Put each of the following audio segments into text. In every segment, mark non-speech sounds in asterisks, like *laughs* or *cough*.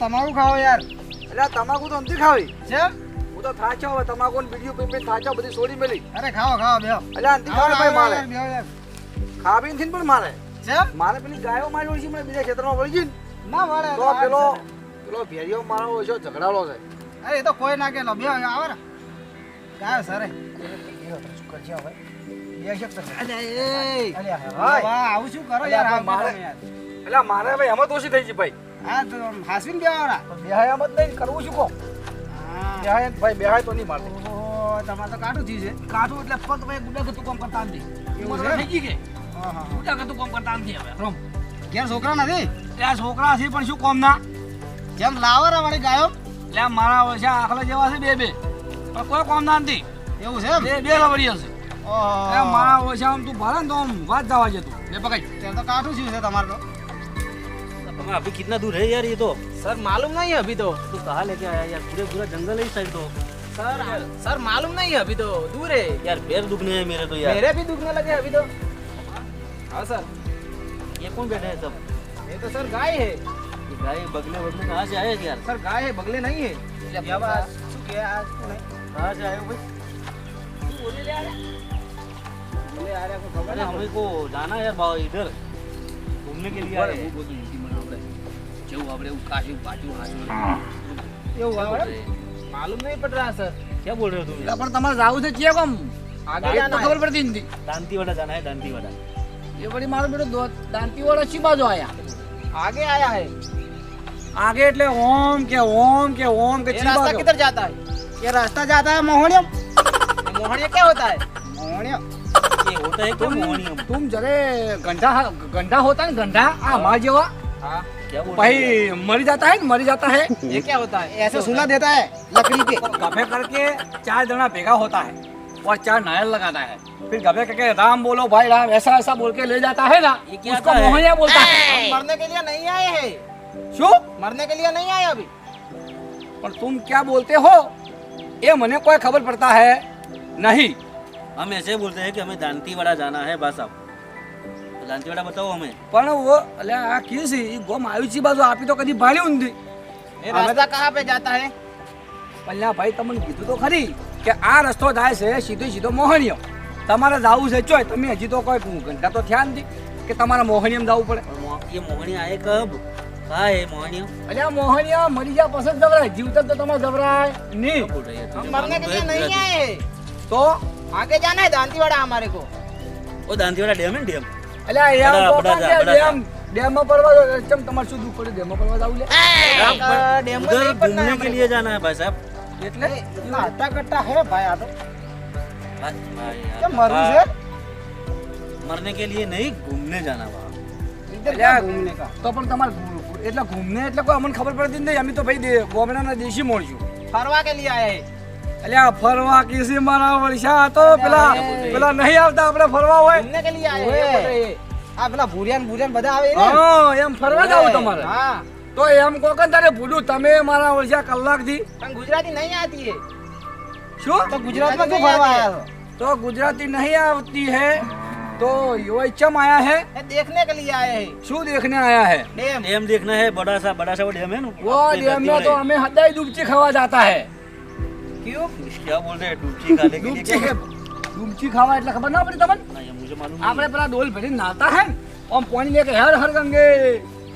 તમારું ખાઓ યાર. એટલે તમાકુ તો નથી ખાવી. છે હું તો થાચો હવે તમાકુ ને બીડીઓ પી પી થાચો બધી છોડી મેલી. અરે ખાઓ ખાઓ બેહો. એટલે નથી ખાવ ભાઈ મારે. ખા યાર ખાવી નથી પણ મારે. છે મારે પેલી ગાયો મારી ઓછી મને બીજા ખેતરમાં વળી ગઈ ના. મળે તો પેલો પેલો ભેરિયો મારો ઓછો ઝઘડાળો છે. અરે એ તો કોઈ ના કેલો બેહો આવે ને. ગાયો સરે વાહ, આવું શું કરો યાર અલ્યા, મારે-. એટલે મારે ભાઈ એમાં દોષી થઈ ગઈ ભાઈ. હા તો હાસવીને બેહો આવડા. બેહાય જ નહીં કરવું શું કહો? બેહાય ભાઈ બેહાય તો નહીં મારતી. ઓહો, તમારે તો કાઢું થયું છે. કાઠું એટલે પગ ભાઈ ગુડા ગતું કામ કરતા નથી એવું છે? થઈ ગઈ કે? હા, હા, ગુડા ગતું કામ કરતા નથી હવે. હા. ઘેર છોકરા નથી? ત્યાં છોકરા છે પણ શું કોમ ના જેમ લાવરા વાળી ગાયો? એટલે મારા ઓછા આખલા જેવા છે બે બે. પણ કોઈ કોમ ના નથી. એવું છે બે બે લવડી હશે મારા ઓછા આમ તું ભરે ને તો આમ વાત જવા જતું. બે પકડ ત્યાં તો કાઠું થયું છે તમારે તો. तो अभी कितना दूर है यार ये तो? सर मालूम नहीं है अभी तो। तू कहा लेके आया यार? पूरे पूरा जंगल है इस साइड तो। सर सर मालूम नहीं है अभी तो। दूर है। यार पैर दुखने हैं मेरे तो यार। मेरे भी दुखने लगे अभी तो। हाँ सर। ये कौन बैठे है सब? ये तो सर गाय है। गाय बगले बगले कहा से आए यार? सर गाय है बगले नहीं है। तो कहा से आए हो भाई? हमें को जाना है यार इधर। घूमने के लिए आए हैं। જેવું આપણે એવું કાશી બાજુ હાજુ પડે. એવું આવે એમ? मालूम नहीं पड़ रहा सर क्या बोल रहे हो तुम यार? પણ તમારે જાવું છે ચિયા કોમ आगे તો जाना ખબર है પડતી નથી दांतीवाड़ा जाना है दांतीवाड़ा એ વળી મારો બેટો દો- દાંતીવાળા શી બાજુ આયા आगे आया है આગે એટલે ઓમ કે ઓમ કે ઓમ કે ये ચી रास्ता બાજુ किधर जाता है ये रास्ता जाता है मोहनियम ये मोहनिया क्या होता है मोहनियम ये होता है क्या मोहनियम તુમ જરે ગંઢા ગંઢા હોતા है गंढा આ માર જેવા हाँ क्या बोल भाई मर जाता है मर जाता है। *laughs* ये क्या होता है? ऐसे सुना देता है लकड़ी के। *laughs* गभे करके चार जना बेगा होता है और चार नायल लगाता है। फिर गभे करके राम बोलो भाई राम ऐसा ऐसा बोल के ले जाता है ना उसको मोहनिया बोलता है। मरने के लिए नहीं आए है। शो? मरने के लिए नहीं आए अभी। पर तुम क्या बोलते हो? ये मने कोई खबर पड़ता है? नहीं। हम ऐसे बोलते हैं कि हमें दांती वाला जाना है बस अब। લાંચવાડા બતાવો અમે. પણ ઓ એટલે આ કી છે? એ ગોમ આવી છે બાજુ આપી તો કદી ભાળી ઊંધી. એ રાસ્તા કહા પે જાતા હે? પલ્લા ભાઈ તમને કીધું તો ખરી કે આ રસ્તો જાય છે સીધો સીધો મોહણીયો. તમારે જવું છે ચોય તમે હજી તો કોઈ ઘંટા તો થયા નથી કે તમારે મોહણીયમ જવું પડે. એ મોહણી આયે કબ હા એ મોહણીયો. અલ્યા મોહણીયા મરી ગયા પછી જવરાય. જીવતા તો તમે જવરાય નહીં. મરને કે નહીં આયે? તો? આગે જાના દાંતીવાડા અમારે કો? ઓ દાંતીવાડા ડેમ ને ડેમ? તો आगे जाना है दांतीवाड़ा हमारे को वो दांतीवाड़ा डैम है डैम એટલે આ યાર બડા- બાપા બડા કે જા, બડા ડેમ ડેમમાં પડવા ચમ તમારે શું દુઃખ પડે ડેમમાં પડવા જવું લે अ, डैम में उधर नहीं पड़ना है घूमने के हमारे लिए जाना है भाई साहब એટલે इतना हट्टा कट्टा है भाई आ तो भाई- भाई यार, क्या मरू हाँ, से मरने के लिए नहीं घूमने जाना वहाँ इधर अरे क्या यार, घूमने का તો પણ તમારે ઘૂ- એટલે ઘૂમને એટલે કોઈ અમને ખબર પડતી જ નહીં અમે તો ભાઈ દે- ગોમડાના દેશી મોણશું फरवा के लिए आए हैं એટલે આ ફરવા કિસી મારા વળશા તો પેલા અરે. પેલા નહીં આવતા આપણે ફરવા હોય घूमने के लिए आए ओए। हैं ये बोल रहे हैं। આ પેલા ભૂરિયાન ભૂરિયાન બધા આવે ને હા એમ ફરવા જાવ તમારે हाँ તો એમ કહો કે તારે ભૂલું તમે મારા વળશા કલાકથી પણ ગુજરાતી નહીં આતી है શું તો ગુજરાતમાં શું ફરવા આવ્યા છો તો ગુજરાતી નહીં આવતી है तो यो चम आया है ये देखने के लिए आए हैं શું देखने आया है डैम डैम देखना है बड़ा सा बड़ा सा वो डैम है ना वो डैम में तो हमें हदाई डूबची खावा जाता है क्यों क्या बोल रहे हैं डूबची खाने के लिए ડૂબચી क्या? ડૂબચી ખાવા એટલે ખબર ના પડી તમને नहीं मुझे मालूम આપણે नहीं પેલા ડોલ ભરી નાતા હે ને, ઓમ પાણી લેકે હર હર ગંગે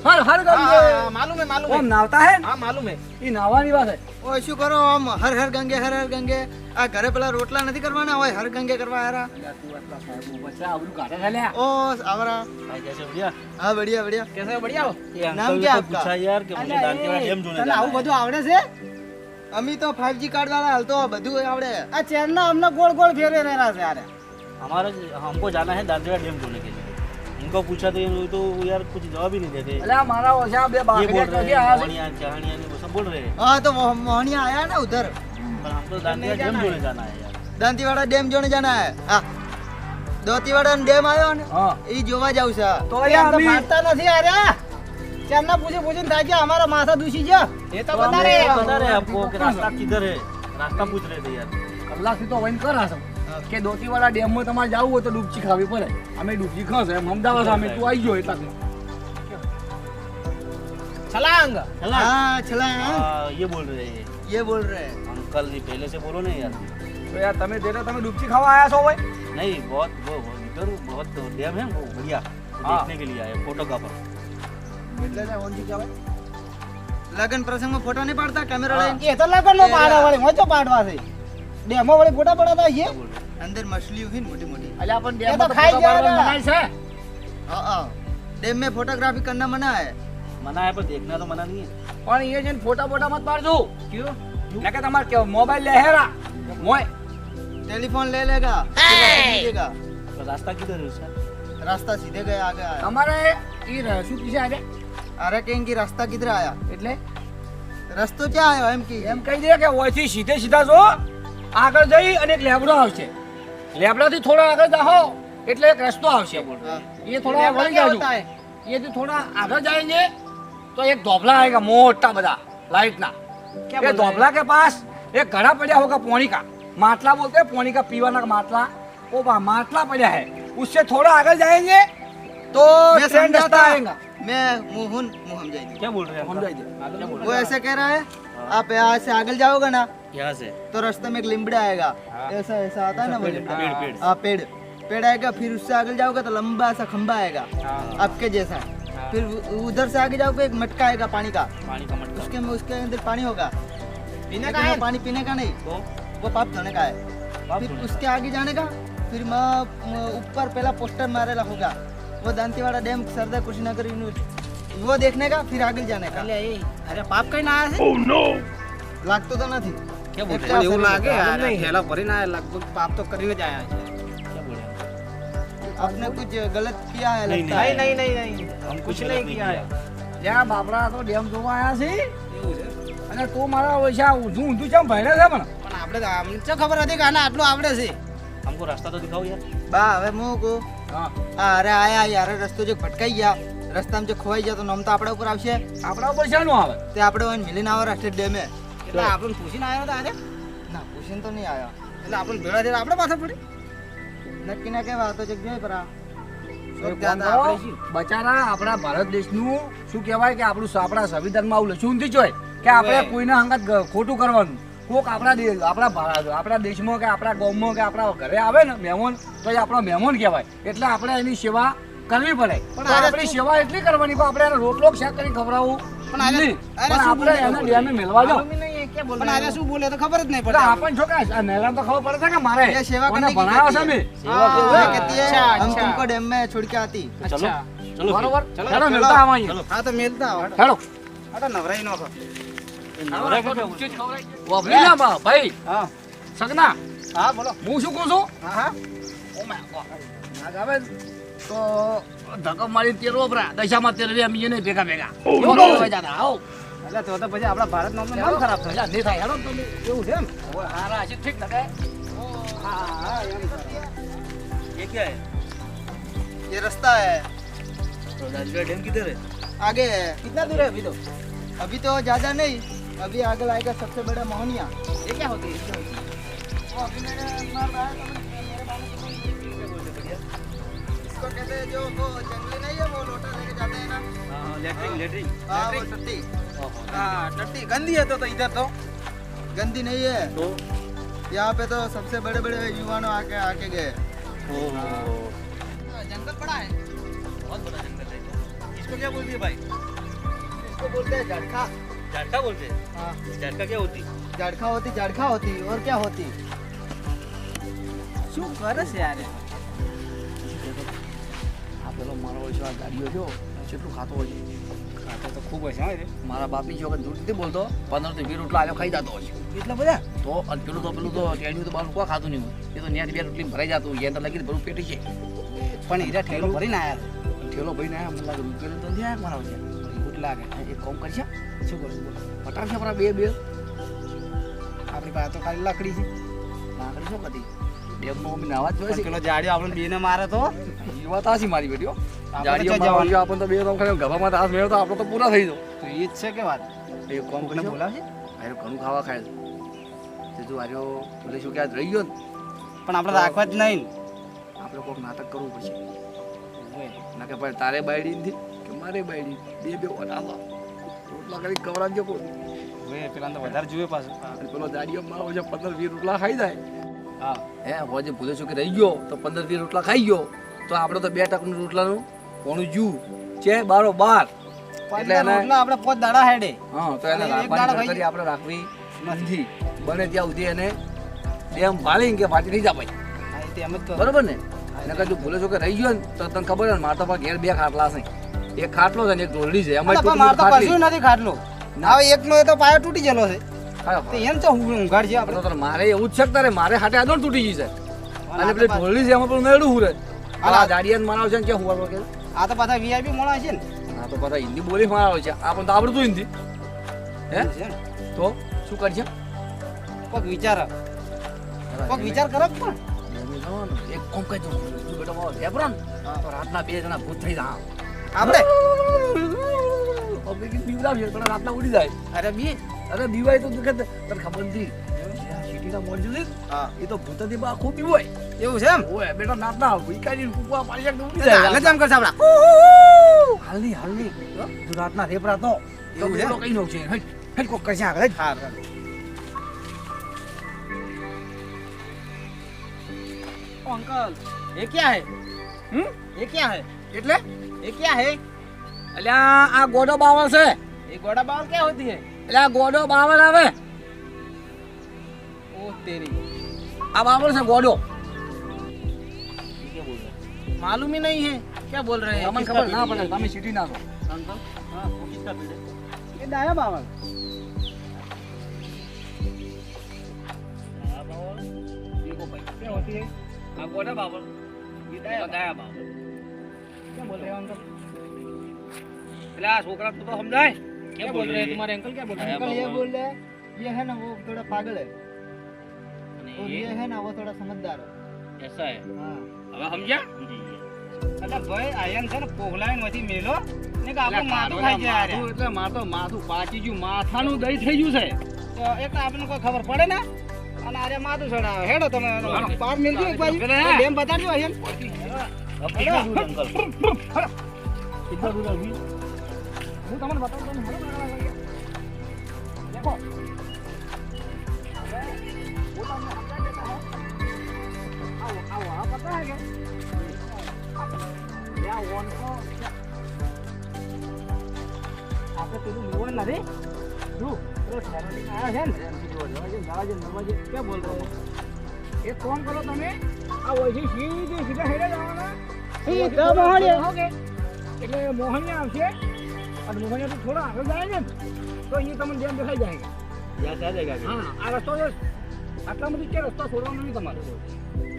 હર હર हाँ, ગંગે हाँ, मालूम है मालूम ઓમ है નાવતા હે ને, हाँ मालूम है ઈ નાવાની વાત હે ઓય શું કરો આમ હર હર ગંગે હર હર ગંગે આ ઘરે પેલા રોટલા નથી કરવાના હોય હર ગંગે કરવા હારા આવડું કાઢે છે લ્યા. ઓ આવરા भाई कैसे बढ़िया હા બઢિયા બઢિયા कैसे हो? बढ़िया हो ये नाम अंकल क्या ने तो आपका? पूछा यार कि मुझे दांतीवाड़ा डैम जोने તને जाना આવું है બધું આવડે છે અમે તો 5G કાર્ડ વાળા હાલ તો બધું આવડે આ ચેન ના અમને ગોળ ગોળ ફેરવે રહેલા છે યાર हमारा हमको जाना है दार्जिला डैम घूमने के लिए उनको पूछा तो ये तो यार कुछ जवाब ही नहीं देते अरे हमारा वो यहाँ बे बात बोल रहे हैं मोहनिया चहनिया वो सब बोल रहे हैं हाँ तो मोहनिया आया ना उधर पर हमको दांतीवाड़ा डैम जोने जाना है यार દાંતીવાડા ડેમ જોને જાના હે હા દોતીવાડા ડેમ આવ્યો ને એ જોવા જાવ છે તો અહીંયા ફાટતા નથી આર્યા ચેરના પૂછી પૂછીને થાક્યા અમારા માથા દૂષી ગયા ये तो तो बता हमें रहे हैं बता रहे हैं आपको कि रास्ता किधर है रास्ता पूछ रहे थे यार કલાકથી તો વહીને કરા છો કે દોતીવાળા ડેમમાં તમારે જવું હોય તો ડૂબચી ખાવી પડે અમે ડૂબચી ખાશે એમ અમદાવાદ અમે તું આવી ગયો એટલા छलांग चला हाँ छलांग हाँ, ये बोल रहे हैं ये बोल रहे हैं अंकल जी पहले से बोलो ना यार તો યાર તમે દેને તમે ડૂબકી ખાવા આવ્યા છો ભાઈ नहीं बहुत वो वो इधर बहुत डैम है वो बढ़िया वो हाँ। देखने के लिए आए फोटोग्राफर એટલે ને ઓનજી કહેવાય લગન પ્રસંગમાં ફોટો નહીં પાડતા કેમેરા હા. લઈને ये तो लगन नो पाड़ा वाले हो तो पाड़वा से डेमो वाले फोटा पड़ा था ये क्या बोल रहे हैं અંદર મછલી હોય ને મોટી મોટી અલ્યા પણ એ તો ડેમમાં તો ખાઈ ફોટા જાય પાડવાનું ને. મનાય છે हाँ हाँ डैम में फोटोग्राफी करना मना है मना है पर देखना तो मना नहीं है પણ એ જઈને ફોટા ફોટા મત પાડજો क्यों ને કે તમારે કેવો મોબાઈલ લહેરા મોય टेलीफोन ले लेगा फिर रख लीजिएगा तो रास्ता किधर है उसका रास्ता सीधे गए आगे आया તમારે ઈ ર- શું કીધું અરે કેમ કે રસ્તા કિધર આયા? એટલે રસ્તો ક્યાં આવ્યો એમ કે? એમ કહી દે કે ઓછી સીધે સીધા જો આગળ જઈ અને એક લેબડો આવશે. લેબડાથી થોડા આગળ જાઓ એટલે એક રસ્તો આવશે એ થોડા વળી જાજો. એથી થોડા આગળ જાય તો એક ધોબલા આવેગા મોટા બધા લાઇટના. એ ધોબલા કે પાસ એક ઘણા પડ્યા હોગા પોણીકા. માટલા બોલતે પોણીકા પીવાના માટલા? ઓ બા માટલા પડ્યા હે. ઉસે થોડા આગળ જાયેંગે तो मैं ट्रेन समझा रास्ता आएगा। मैं मुँह मुँह जाएगी। क्या बोल रहे हैं? जाएँगे। वो ऐसे कह रहा है आप यहाँ से आगे जाओगे ना यहाँ से? तो रास्ते में एक लिमड़ा आएगा। ऐसा ऐसा आता है ना वो पेड़ पेड़ पेड़। हाँ पेड़। पेड़ आएगा फिर उससे आगे जाओगे तो लंबा सा खंबा आएगा आपके जैसा। फिर उधर से आगे जाओगे एक मटका आएगा पानी का। पानी का मटका। उसके में उसके अंदर पानी होगा। पीने का है? पानी पीने का नहीं। तो? वो पाप धोने का है। फिर उसके आगे जाने का फिर मैं मैं ऊपर पहला पोस्टर मारेला होगा। वो दांतीवाड़ा डैम सरदार कुशीनगर यूनिवर्सिटी वो देखने का फिर आगे जाने का अरे ए, अरे पाप कहीं ना आया है लागतो तो નથી क्या बोल रहे એટલે हैं એવું લાગે યાર नहीं। થેલા ભરીને આયા લગભગ પાપ તો કરીને જ આયા છે क्या बोल रहे हैं आपने कुछ गलत किया है नहीं, लगता है નહીં નહીં નહીં નહીં हम कुछ कुछ नहीं नहीं किया किया है જ્યાં બાપરા તો ડેમ જોવા આવ્યા છે એવું છે અને તું મારા ઓછા ઊંધું ઊંધું ચમ ભણ્યા છે પણ પણ આપણે તો અમને તો ખબર હતી કે આને આટલું આવડે છે हमको रास्ता तो दिखाओ यार બા હવે હું કહું હા આ અરે આયા યાર રસ્તો જે ભટકાઈ ગયા રસ્તામાં જે ખોવાઈ ગયા તો નામ તો આપણા ઉપર આવશે. આપણા ઉપર શાનું આવે? તે આપણે હોય મિલીને આવો રાષ્ટ્રીય ડેમે. એટલે આપણને પૂછીને આવ્યો તો આજે? ના પૂછીને તો નહીં આવ્યા. એટલે આપણને ભેળા થઈને આપણે પાછા પડી? નક્કી ના કહેવા તો જગ્યાએ પરા બચારા આપણા ભારત દેશનું શું કહેવાય કે આપણું આપણા સંવિધાનમાં આવું લખ્યું નથી જોય કે આપણે. કોઈના અંગત ખોટું કરવાનું? કોક આપણા આપણા આપણા દેશમાં કે આપણા ગામમાં કે આપણા ઘરે આવે ને મહેમાન તો એ આપણો મહેમાન કહેવાય. એટલે આપણે એની સેવા કરવી પડે. પણ આપણી સેવા એટલી કરવાની પણ આપણે એને રોટલો શાક કરીને ખવડાવવું પણ આપણે શું બોલે તો ખબર જ નહીં પડે. આપણ તો ખબર પડે કે મારે સેવા કરીને છે નવરાઈ નો ભાઈ હા સગના હા બોલો હું શું કહું છું હા હા ઓ માય ગોડ. નાગ આવે ને તો ધક્કો મારી તેલ વપરા દશામાં તેલ રે અમીએ નહીં ભેગા ભેગા એવો તો હોય જાતા, આવો. એટલે તો તો પછી આપણા ભારત નામ નામ ખરાબ થાય અલ્યા, નહીં થાય હેડો ને તમે. એવું છે એમ હવે હારા હશે, ઠીક ને હા હા એમ ये क्या है ये रास्ता है तो राजगढ़ डैम किधर है आगे है कितना दूर है अभी तो अभी तो ज्यादा नहीं अभी आगे आएगा सबसे बड़ा मोहनिया। ये क्या होती है? ये क्या होती है? वो अभी मैंने मार रहा है मैंने- मेरे मालूम नहीं है। इसको कहते हैं जो वो जंगली नहीं है वो लोटा लेके जाते हैं ना। हाँ हाँ लेटरिन लेटरिन हाँ वो टट्टी। हाँ टट्टी। गंदी है तो, तो इधर तो। गंदी नहीं है। तो? यहाँ पे तो सबसे बड़े बड़े युवाओं आके आके गए। ओहो। जंगल बड़ा है। बहुत बड़ा जंगल है। इसको क्या बोलती है भाई? इसको बोलते हैं झाड़खा झाड़का बोलते हैं हाँ झाड़का क्या होती झाड़खा होती झाड़खा होती और क्या होती શું કરે છે યાર આ પેલો મારો હોય છે, આ ગાડીઓ જો કેટલું ખાતો હોય છે ખાતો તો ખૂબ હશે હા રે મારા બાપી જો જૂઠ નથી બોલતો પંદર થી વીસ રોટલા આલ્યો ખાઈ જતો હોય છે એટલા બધા તો અને પેલું તો પેલું તો ટેણિયું તો બારું કોઈ ખાતું નહીં હોય એ તો ન્યાથી બે રોટલી ભરાઈ જતું હોય એને તો લગી ભરું પેટી છે પણ હીરા ઠેલો ભરીને આયા ઠેલો ભાઈ ને મને લાગે રૂપિયા તો નથી આયા મારા વચ્ચે. લાગે. એક કોમ કરશે શું કરશું બોલો. પટાવશે આપણા બે બે. આપણી પાસે તો ખાલી લાકડી છે. લાકડી શું બધી? ડેમનો અમે નાવા જ જોઈએ છે પેલો જાડ્યો આપણે બેને મારે તો. એ વાત હાચી મારી બેટીઓ જાડીઓ તો આપણને તો બે તો ખાલી ગભામાં તાસ મેળવતો આપણો તો પૂરા થઈ જાવ તો એ જ છે કે વાત. એ કોમ કરીને કરી બોલાવશે આર્યો ઘણું ખાવા ખાય છે. તું આર્યો પેલે શું ક્યાં રહી ગયો ને. પણ આપણે રાખવા જ નહીં. આપણે કોઈક નાટક કરવું પડશે. ના કે ભાઈ તારે બાયડી કે મારે બાયડી. બે બે વટાવા રોટલા કરી કવરાવજો કોઈ. હવે પેલા તો વધારે જોઈએ પાછું. પેલો દાડીઓ મારો છે પંદર વીસ રોટલા ખાઈ જાય. હા. હે હોજે ભૂલે છું કે રહી ગયો તો પંદર વીસ રોટલા ખાઈ ગયો. તો આપણે તો બે ટકનું રોટલાનું કોણું જુ. છે બારો બાર. એટલે એના રોટલા આપણે પોત દાડા હેડે. હા તો એને રાખવાની કરી આપણે રાખવી નથી. બને ત્યાં સુધી એને એમ ભાળીને કે ફાટી નહીં ભાઈ. જ કહું. બરોબર ને? એને કદાચ ભૂલે છો કે રહી ગયો ને તો તને ખબર હોય ને મારા તો ઘેર બે ખાટલા છે એક ખાટલો છે ને એક ઢોલડી છે. અમારી પણ મારે તો કશું નથી ખાટલો. ના. હવે એકનો એ તો પાયો તૂટી ગયેલો છે. તો એમ તો હું ઊંઘાડ છે આપણે. તો મારે એવું જ છે તારે મારે હાટે આદો તૂટી ગઈ છે. અને પેલી ઢોલડી છે એમાં પણ મેળું હું રે આ દાડિયાન મારાવ છે ને કે હું કે આ તો પાછા વીઆઈપી મોણા છે ને. આ તો પાછા હિન્દી બોલી મારાવ છે. આ પણ તો આવડતું હિન્દી. હે. તો શું કરશે કોક વિચાર કોક વિચાર કરો પણ એક કોમ કહી દઉં બેટા મારો લેબરો તો રાતના બે જણા ભૂત થઈ જા. આપણે? પબ્લિક બીવડાવશે તને રાતના ઉડી જાય. અરે બી અરે બીવાય તો દુખે તને ખબર નથી સિટીના મોડ્યુલ હા. એ તો ભૂતથી બા ખૂબ બીવાય એવું છે એમ? ઓય બેટા નાત ના વિકારી કુકવા પાડી જાય ઉડી જાય. હાલ જામ કરશે આપડા હાલની હાલની રાતના રેપરા તો. એવું છે? કઈ નો છે. હટ હટ કોક કરશે આગળ હટ હા. અંકલ એ ક્યાં હે? હમ? એ ક્યાં હે? એટલે ये क्या है અલ્યા આ ગોડો બાવળ છે ये गोड़ा बाल क्या होती है એટલે આ ગોડો બાવળ આવે ओ तेरी આ બાવળ છે ગોડો ये क्या बोल रहे हैं मालूम ही नहीं है क्या बोल रहे हैं તમને ખબર ના પડે તમે સિટી ના છો अंकल हाँ वो किसका पेड़ है ये डाया बावल हाँ बाबा देखो भाई क्या होती है આ ગોડો બાવળ ये दया दया बाबा એટલે આ છોકરા તું તો સમજાય क्या बोल रहे हैं तुम्हारे अंकल क्या बोल रहे हैं डाया अंकल ये बाबा। बोल रहे हैं ये है ना वो थोड़ा पागल है અને और ये ये है ना वो थोड़ा समझदार है ऐसा है हाँ હવે સમજ્યા जी ये અલા ભાઈ આયન છે ને પોહલાઈન માંથી મેલો ને કે એટલે આપણું માથું ખાઈ જાય માથું એટલે માર તો માથું પાકી ગયું માથાનું દહીં થઈ ગયું છે તો એક તો આપણને કોઈ ખબર પડે ને અને આરે માથું ચડાવે હેડો તમે એનો હાલો. પાર મિલજો એક બાજુ પેલે. ડેમ બતાડજો આયન अब कितना दूर है, अंकल कितना दूर है अभी હું તમને બતાવું તમને હેડો બતાવવા લાગ્યા. દેખો वो तो हमने समझा देता है आओ आओ वहाँ पता है क्या यहाँ वन को આપણે પેલું લેવાનું નથી શું પેલો શેરડી આવ્યા છે ને દરવાજે દરવાજે દરવાજે ક્યાં બોલ રહો એક ફોન કરો તમે આ વયથી સીધી સીધા હેડે જવાના સીધા મોહણીયા એટલે મોહણીયા આવશે અને મોહણીયા તો થોડા આગળ જાય ને તો અહીંયા તમને ડેમ દેખાઈ જાય यहाँ से आ जाएगा अभी હા આ રસ્તો છે આટલા બધી કે રસ્તો છોડવાનો નહીં તમારે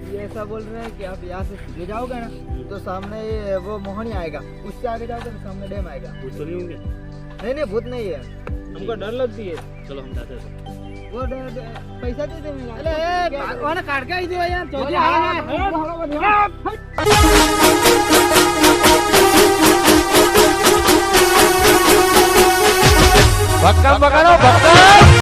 ये ऐसा बोल रहे हैं कि आप यहाँ से सीधे जाओगे ना तो सामने ये वो मोहनी आएगा उससे आगे जाओगे तो सामने डैम आएगा कुछ तो नहीं होंगे नहीं नहीं भूत नहीं है हमको डर लगती है चलो हम जाते हैं वो डे- डे- पैसा दे देंगे એટલે એ ઓને કાઢ કે દો ભક્કમ બગાડો ભક્કમ.